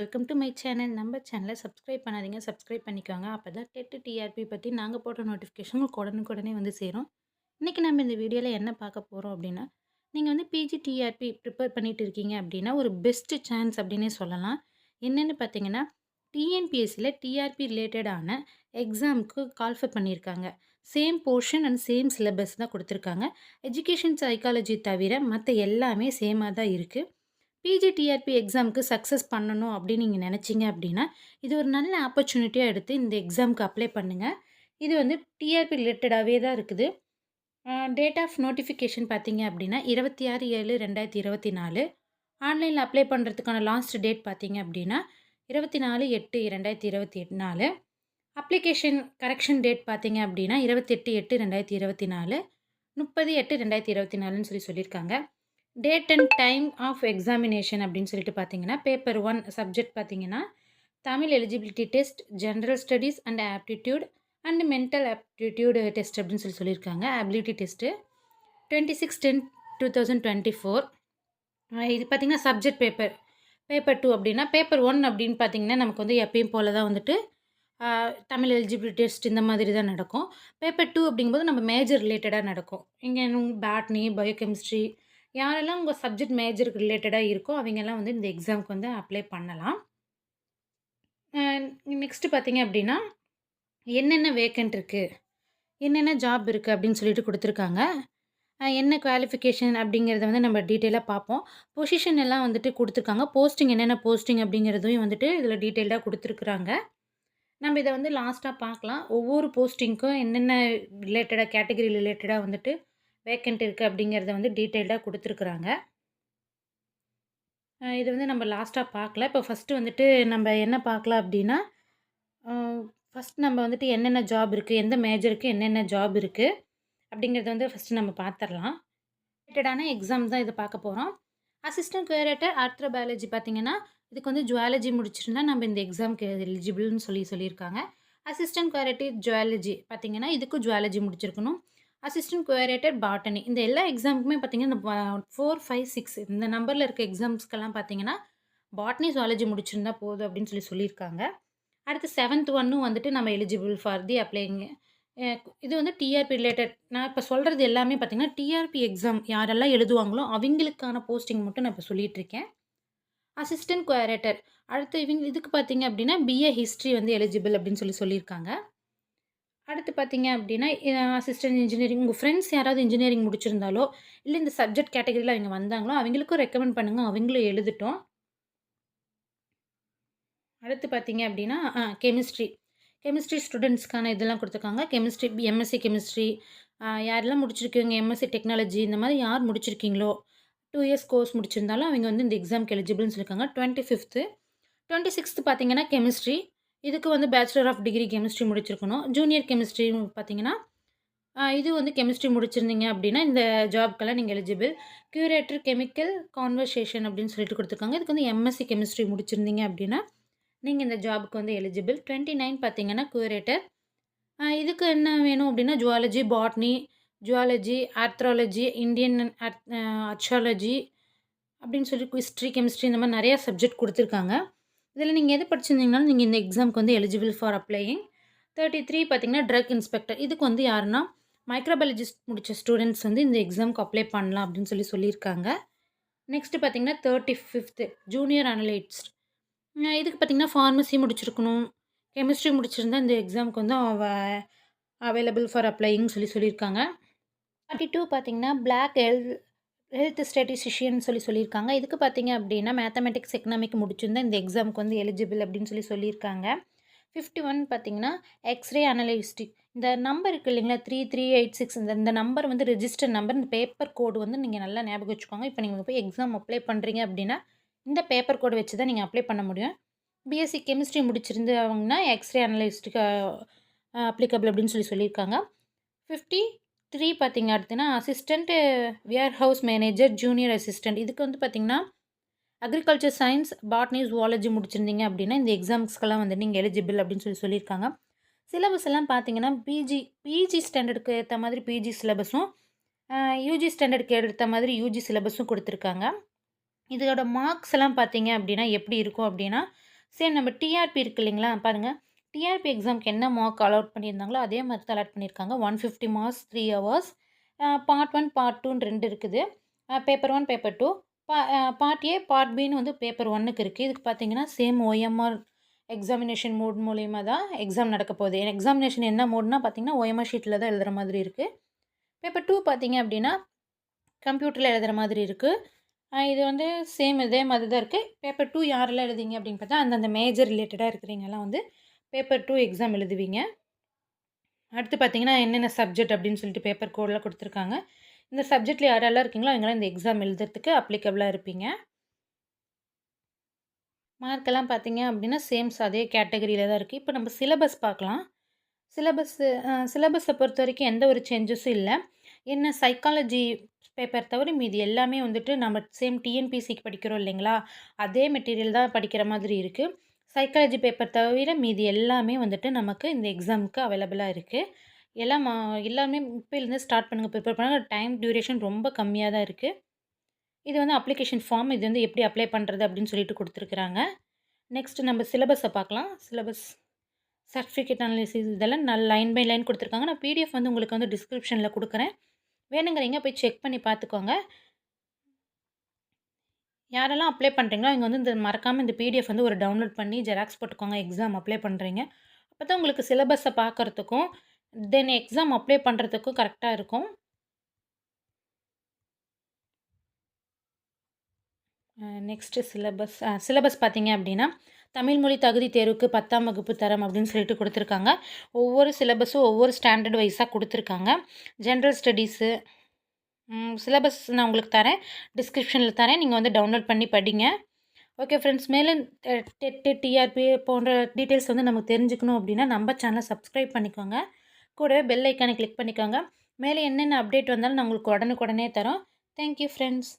Welcome to my channel. நம்ம சேனலை subscribe பண்ணாதீங்க. சப்ஸ்கிரைப் பண்ணிக்கோங்க. அப்போ தான் டெட்டு டிஆர்பி பற்றி நாங்கள் போட்ட நோட்டிஃபிகேஷன் உங்களுக்கு உடனுக்குடனே வந்து சேரும். இன்றைக்கி நம்ம இந்த வீடியோவில் என்ன பார்க்க போகிறோம் அப்படின்னா நீங்கள் வந்து பிஜி டிஆர்பி ப்ரிப்பேர் பண்ணிட்டு இருக்கீங்க அப்படின்னா ஒரு பெஸ்ட்டு சான்ஸ் அப்படின்னே சொல்லலாம். என்னென்னு பார்த்தீங்கன்னா, டிஎன்பிஎஸ்சியில் டிஆர்பி ரிலேட்டடான எக்ஸாம்க்கு கால்ஃபர் பண்ணியிருக்காங்க. Same portion and same syllabus தான் கொடுத்துருக்காங்க எஜுகேஷன் சைக்காலஜி தவிர மற்ற எல்லாமே சேமாக தான் இருக்குது பிஜி டிஆர்பி எக்ஸாம்க்கு பண்ணணும் அப்படின்னு நீங்கள் நினச்சிங்க அப்படின்னா, இது ஒரு நல்ல ஆப்பர்ச்சுனிட்டியாக எடுத்து இந்த எக்ஸாம்க்கு அப்ளை பண்ணுங்கள் இது வந்து டிஆர்பி ரிலேட்டடாகவே தான் இருக்குது. டேட் ஆஃப் நோட்டிஃபிகேஷன் பார்த்தீங்க அப்படின்னா, இருபத்தி ஆறு ஏழு ரெண்டாயிரத்தி இருபத்தி நாலு ஆன்லைனில் அப்ளை பண்ணுறதுக்கான லாஸ்ட் டேட் பார்த்தீங்க அப்படின்னா, 24/8/2024 அப்ளிகேஷன் கரெக்ஷன் டேட் பார்த்தீங்க அப்படின்னா, 28/8/2024 30/8/2024ன்னு சொல்லி சொல்லியிருக்காங்க. Date and time of examination அப்படின்னு சொல்லிட்டு பார்த்தீங்கன்னா, பேப்பர் ஒன் சப்ஜெக்ட் பார்த்தீங்கன்னா, Tamil eligibility test, general studies and aptitude and mental aptitude test அப்படின்னு சொல்லி சொல்லியிருக்காங்க. Ability test twenty six ten two thousand twenty four இது பார்த்தீங்கன்னா, சப்ஜெக்ட் பேப்பர். பேப்பர் டூ அப்படின்னா, பேப்பர் ஒன் அப்படின்னு பார்த்தீங்கன்னா, நமக்கு வந்து எப்பயும் போல் தான் வந்துட்டு தமிழ் எலிஜிபிலிட்டி டெஸ்ட் இந்த மாதிரி தான் நடக்கும். பேப்பர் டூ அப்படிங்கும்போது நம்ம மேஜர் ரிலேட்டடாக நடக்கும். இங்கே பேட்னி பயோகெமிஸ்ட்ரி யாரெல்லாம் உங்கள் சப்ஜெக்ட் மேஜருக்கு ரிலேட்டடாக இருக்கோ, அவங்கெல்லாம் வந்து இந்த எக்ஸாம்க்கு வந்து அப்ளை பண்ணலாம். நெக்ஸ்ட்டு பார்த்தீங்க அப்படின்னா, என்னென்ன வேக்கண்ட் இருக்குது என்னென்ன ஜாப் இருக்குது அப்படின்னு சொல்லிட்டு கொடுத்துருக்காங்க என்ன குவாலிஃபிகேஷன் அப்படிங்கிறத வந்து நம்ம டீட்டெயிலாக பார்ப்போம். பொசிஷன் எல்லாம் வந்துட்டு கொடுத்துருக்காங்க போஸ்டிங் என்னென்ன போஸ்டிங் அப்படிங்கிறதையும் வந்துட்டு இதில் டீட்டெயில்டாக கொடுத்துருக்குறாங்க நம்ம இதை வந்து லாஸ்ட்டாக பார்க்கலாம். ஒவ்வொரு போஸ்டிங்க்கும் என்னென்ன ரிலேட்டடாக கேட்டகரி ரிலேட்டடாக வந்துட்டு வேக்கண்ட் இருக்குது அப்படிங்கிறத வந்து டீட்டெயில்டாக கொடுத்துருக்குறாங்க இது வந்து நம்ம லாஸ்ட்டாக பார்க்கல இப்போ ஃபஸ்ட்டு வந்துட்டு நம்ம என்ன பார்க்கலாம் அப்படின்னா, ஃபஸ்ட் ஃபர்ஸ்ட் நம்ம வந்துட்டு என்னென்ன ஜாப் இருக்குது எந்த மேஜருக்கு என்னென்ன ஜாப் இருக்குது அப்படிங்கிறத வந்து ஃபஸ்ட்டு நம்ம பார்த்துடலாம் ரிலேட்டடான எக்ஸாம் தான் இதை பார்க்க போகிறோம் அசிஸ்டன்ட் குயரேட்டர் ஆர்த்ரோபயாலஜி பார்த்தீங்கன்னா, இதுக்கு வந்து ஜுவாலஜி முடிச்சிருந்தா நம்ம இந்த எக்ஸாம்க்கு எலிஜிபிள்னு சொல்லி சொல்லியிருக்காங்க. அசிஸ்டன்ட் குயரேட்டிவ் ஜுவாலஜி பார்த்தீங்கன்னா, இதுக்கும் ஜுவாலஜி முடிச்சிருக்கணும். அசிஸ்டன்ட் குவாரேட்டர் பாட்டனி இந்த எல்லா எக்ஸாமுக்குமே பார்த்தீங்கன்னா, இந்த ஃபோர் ஃபைவ் சிக்ஸ் இந்த நம்பரில் இருக்க எக்ஸாம்ஸ்க்கெல்லாம் பார்த்தீங்கன்னா, பாட்னி, ஜுவாலஜி முடிச்சிருந்தா போதும் அப்படின்னு சொல்லி சொல்லியிருக்காங்க. அடுத்து செவன்த் ஒன்னும் வந்துட்டு நம்ம எலிஜிபிள் ஃபார் தி அப்ளைங்க இது வந்து டிஆர்பி ரிலேட்டட். நான் இப்போ சொல்கிறது எல்லாமே பார்த்தீங்கன்னா, டிஆர்பி எக்ஸாம் யாரெல்லாம் எழுதுவாங்களோ, அவங்களுக்கான போஸ்டிங் மட்டும் நான் இப்போ சொல்லிகிட்ருக்கேன் இருக்கேன். அசிஸ்டன்ட் குவாரேட்டர் அடுத்து இவங்க இதுக்கு பார்த்தீங்க அப்படின்னா, பிஏ ஹிஸ்ட்ரி வந்து எலிஜிபிள் அப்படின்னு சொல்லி சொல்லியிருக்காங்க. அடுத்து பார்த்தீங்க அப்படின்னா, அசிஸ்டன்ட் இன்ஜினியரிங் உங்கள் ஃப்ரெண்ட்ஸ் யாராவது இன்ஜினியரிங் முடிச்சிருந்தாலோ, இல்லை இந்த சப்ஜெக்ட் கேட்டகரியில் அவங்க வந்தாங்களோ, அவங்களுக்கும் ரெக்கமெண்ட் பண்ணுங்க. அவங்களும் எழுதிட்டோம் அடுத்து பார்த்தீங்க அப்படின்னா, கெமிஸ்ட்ரி. கெமிஸ்ட்ரி ஸ்டூடெண்ட்ஸ்க்கான இதெல்லாம் கொடுத்துருக்காங்க கெமிஸ்ட்ரி எம்எஸ்சி கெமிஸ்ட்ரி யாரெல்லாம் முடிச்சிருக்கீங்க, எம்எஸ்சி டெக்னாலஜி இந்த மாதிரி யார் முடிச்சிருக்கீங்களோ, டூ இயர்ஸ் கோர்ஸ் முடிச்சிருந்தாலும் அவங்க வந்து இந்த எக்ஸாம்க்கு எலிஜிபிள்னு சொல்லியிருக்காங்க. 25த் 26த் பார்த்தீங்கன்னா, கெமிஸ்ட்ரி. இதுக்கு வந்து பேச்சுலர் ஆஃப் டிகிரி கெமிஸ்ட்ரி முடிச்சிருக்கணும். ஜூனியர் கெமிஸ்ட்ரி பார்த்தீங்கன்னா, இது வந்து கெமிஸ்ட்ரி முடிச்சிருந்தீங்க அப்படின்னா, இந்த ஜாப்க்கெல்லாம் நீங்கள் எலிஜிபிள். க்யூரேட்டர் கெமிக்கல் கான்வர்சேஷன் அப்படின்னு சொல்லிட்டு கொடுத்துருக்காங்க இதுக்கு வந்து எம்எஸ்சி கெமிஸ்ட்ரி முடிச்சிருந்தீங்க அப்படின்னா, நீங்கள் இந்த ஜாபுக்கு வந்து எலிஜிபிள். 29 பார்த்தீங்கன்னா, க்யூரேட்டர் இதுக்கு என்ன வேணும் அப்படின்னா, zoology, botany, zoology, ஆர்த்ராலஜி Indian earth அ அப்படின்னு சொல்லி ஹிஸ்ட்ரி, கெமிஸ்ட்ரி இந்த மாதிரி நிறையா சப்ஜெக்ட் கொடுத்துருக்காங்க இதில் நீங்கள் எது படிச்சிருந்தீங்கனாலும் நீங்கள் இந்த எக்ஸாமுக்கு வந்து எலிஜிபிள் ஃபார் அப்ளையிங். 33 பார்த்தீங்கன்னா, ட்ரக் இன்ஸ்பெக்டர். இதுக்கு வந்து யாருன்னா, மைக்ரோபயாலஜிஸ்ட் முடித்த ஸ்டூடெண்ட்ஸ் வந்து இந்த எக்ஸாமுக்கு அப்ளை பண்ணலாம் அப்படின்னு சொல்லி சொல்லியிருக்காங்க. நெக்ஸ்ட் பார்த்தீங்கன்னா, 35த் ஜூனியர் அனலிஸ்ட். இதுக்கு பார்த்தீங்கன்னா, ஃபார்மசி முடிச்சிருக்கணும். கெமிஸ்ட்ரி முடிச்சிருந்தா இந்த எக்ஸாமுக்கு வந்து அவ அவைலபிள் ஃபார் அப்ளையிங் சொல்லி சொல்லியிருக்காங்க. 32 பார்த்தீங்கன்னா, பிளாக் ஹெல்த் ஹெல்த் ஸ்டாட்டிஸ்டிஷியன் சொல்லி சொல்லியிருக்காங்க. இதுக்கு பார்த்தீங்க அப்படின்னா, மேத்தமெட்டிக்ஸ் எக்கனாமிக் முடிச்சிருந்தா இந்த எக்ஸாமுக்கு வந்து எலிஜிபிள் அப்படின்னு சொல்லி சொல்லியிருக்காங்க. 51 பார்த்தீங்கன்னா, எக்ஸ்ரே அனலிஸ்டிக் இந்த நம்பர் இருக்குது இல்லைங்களா, 3386 இந்த இந்த நம்பர் வந்து ரிஜிஸ்டர் நம்பர். இந்த பேப்பர் கோடு வந்து நீங்கள் நல்லா ஞாபகம் வச்சுக்கோங்க. இப்போ நீங்கள் போய் எக்ஸாம் அப்ளை பண்ணுறீங்க அப்படின்னா, இந்த பேப்பர் கோடு வச்சு தான் நீங்கள் அப்ளை பண்ண முடியும். பிஎஸ்சி கெமிஸ்ட்ரி முடிச்சிருந்து அவங்கன்னா எக்ஸ்ரே அனலிஸ்ட்க்கு அப்ளிகபிள் அப்படின்னு சொல்லி சொல்லியிருக்காங்க. ஃபிஃப்டி 53 பார்த்தீங்க அடுத்துனா, wear house manager, junior assistant இதுக்கு வந்து பார்த்திங்கன்னா அக்ரிகல்ச்சர் சயின்ஸ் பாட்னி, ஜுவாலஜி முடிச்சிருந்தீங்க அப்படின்னா, இந்த எக்ஸாம்ஸ்க்கெல்லாம் வந்து நீங்கள் எலிஜிபிள் அப்படின்னு சொல்லி சொல்லியிருக்காங்க. சிலபஸ் எல்லாம் பார்த்தீங்கன்னா, பிஜி பிஜி ஸ்டாண்டர்டுக்கு ஏற்ற மாதிரி பிஜி சிலபஸும், யூஜி ஸ்டாண்டர்டுக்கு ஏற்ற மாதிரி யூஜி சிலபஸும் கொடுத்துருக்காங்க. இதோட மார்க்ஸ் எல்லாம் பார்த்தீங்க அப்படின்னா எப்படி இருக்கும் அப்படின்னா சேம் நம்ம டிஆர்பி இருக்கு இல்லைங்களா? பாருங்கள் டிஆர்பி எக்ஸாம்க்கு என்ன மார்க் அலாட் பண்ணியிருந்தாங்களோ அதே மாதிரி தான் அலாட் பண்ணியிருக்காங்க. One fifty marks three hours part one part டூன்னு ரெண்டு இருக்குது. பேப்பர் ஒன் பேப்பர் டூ பா பார்ட் ஏ பார்ட் பின்னு வந்து பேப்பர் ஒன்னுக்கு இருக்குது இதுக்கு பார்த்தீங்கன்னா சேம் ஓஎம்ஆர் எக்ஸாமினேஷன் மோட் மூலியமாக தான் எக்ஸாம் நடக்க போகுது. எக்ஸாமினேஷன் என்ன மோட்னா பார்த்தீங்கன்னா ஓஎம்ஆர் ஷீட்டில் தான் எழுதுகிற மாதிரி இருக்குது பேப்பர் டூ பார்த்தீங்க அப்படின்னா கம்ப்யூட்டரில் எழுதுகிற மாதிரி இருக்குது இது வந்து சேம் இதே மாதிரி தான் இருக்குது பேப்பர் டூ யாரெல்லாம் எழுதிங்க அப்படின்னு பார்த்தா அந்தந்த மேஜர் ரிலேட்டடாக இருக்கிறீங்கலாம் வந்து பேப்பர் டூ எக்ஸாம் எழுதுவீங்க. அடுத்து பார்த்தீங்கன்னா என்னென்ன சப்ஜெக்ட் அப்படின்னு சொல்லிட்டு பேப்பர் கோடெலாம் கொடுத்துருக்காங்க. இந்த சப்ஜெக்டில் யாரெல்லாம் இருக்கீங்களோ அவங்களாம் இந்த எக்ஸாம் எழுதுறதுக்கு அப்ளிகபிளாக இருப்பீங்க. மார்க்கெல்லாம் பார்த்தீங்க அப்படின்னா சேம்ஸ் அதே கேட்டகரியில் தான் இருக்குது இப்போ நம்ம சிலபஸ் பார்க்கலாம். சிலபஸ்ஸு சிலபஸை பொறுத்த வரைக்கும் எந்த ஒரு சேஞ்சஸும் இல்லை. என்ன சைக்காலஜி பேப்பர் தவிர மீதி எல்லாமே வந்துட்டு நம்ம சேம் டிஎன்பிசிக்கு படிக்கிறோம் இல்லைங்களா? அதே மெட்டீரியல் தான் படிக்கிற மாதிரி இருக்குது சைக்காலஜி பேப்பர் தவிர மீதி எல்லாமே வந்துட்டு நமக்கு இந்த எக்ஸாமுக்கு அவைலபிளாக இருக்குது எல்லாம் மா- எல்லாமே இப்போலேருந்து ஸ்டார்ட் பண்ணுங்கள் ப்ரிப்பேர் பண்ணுங்கள் டைம் டியூரேஷன் ரொம்ப கம்மியாக தான் இருக்குது இது வந்து அப்ளிகேஷன் ஃபார்ம் இது வந்து எப்படி அப்ளை பண்ணுறது அப்படின்னு சொல்லிட்டு கொடுத்துருக்குறாங்க. நெக்ஸ்ட் நம்ம சிலபஸை பார்க்கலாம். சிலபஸ் சர்டிஃபிகேட் அனாலிசிஸ் இதெல்லாம் நல்ல லைன் பை லைன் கொடுத்துருக்காங்க. நான் பிடிஎஃப் வந்து உங்களுக்கு வந்து டிஸ்கிரிப்ஷனில் கொடுக்குறேன். வேணுங்கிறீங்க போய் செக் பண்ணி பார்த்துக்கோங்க. யாரெல்லாம் அப்ளை பண்ணுறீங்களோ அவங்க வந்து இந்த மறக்காமல் இந்த பிடிஎஃப் வந்து ஒரு டவுன்லோட் பண்ணி ஜெராக்ஸ் போட்டுக்கோங்க எக்ஸாம் அப்ளை பண்ணுறீங்க அப்போ தான் உங்களுக்கு சிலபஸை பார்க்குறதுக்கும் தென் எக்ஸாம் அப்ளை பண்ணுறதுக்கும் கரெக்டாக இருக்கும். நெக்ஸ்ட்டு சிலபஸ் சிலபஸ் பார்த்தீங்க அப்படின்னா தமிழ் மொழி தகுதி தேர்வுக்கு பத்தாம் வகுப்பு தரம் அப்படின்னு சொல்லிட்டு கொடுத்துருக்காங்க. ஒவ்வொரு சிலபஸும் ஒவ்வொரு ஸ்டாண்டர்ட் வைஸாக கொடுத்துருக்காங்க. ஜென்ரல் ஸ்டடீஸு சிலபஸ் நான் உங்களுக்கு தரேன். டிஸ்கிரிப்ஷனில் தரேன். நீங்கள் வந்து டவுன்லோட் பண்ணி படிங்க. ஓகே ஃப்ரெண்ட்ஸ் மேலும் டெட்டு டிஆர்பி போன்ற டீட்டெயில்ஸ் வந்து நமக்கு தெரிஞ்சுக்கணும் அப்படின்னா நம்ம சேனலை சப்ஸ்கிரைப் பண்ணிக்கோங்க. கூடவே பெல் ஐக்கானை கிளிக் பண்ணிக்கோங்க. மேலே என்னென்ன அப்டேட் வந்தாலும் நான் உங்களுக்கு உடனுக்குடனே தரோம். Thank you friends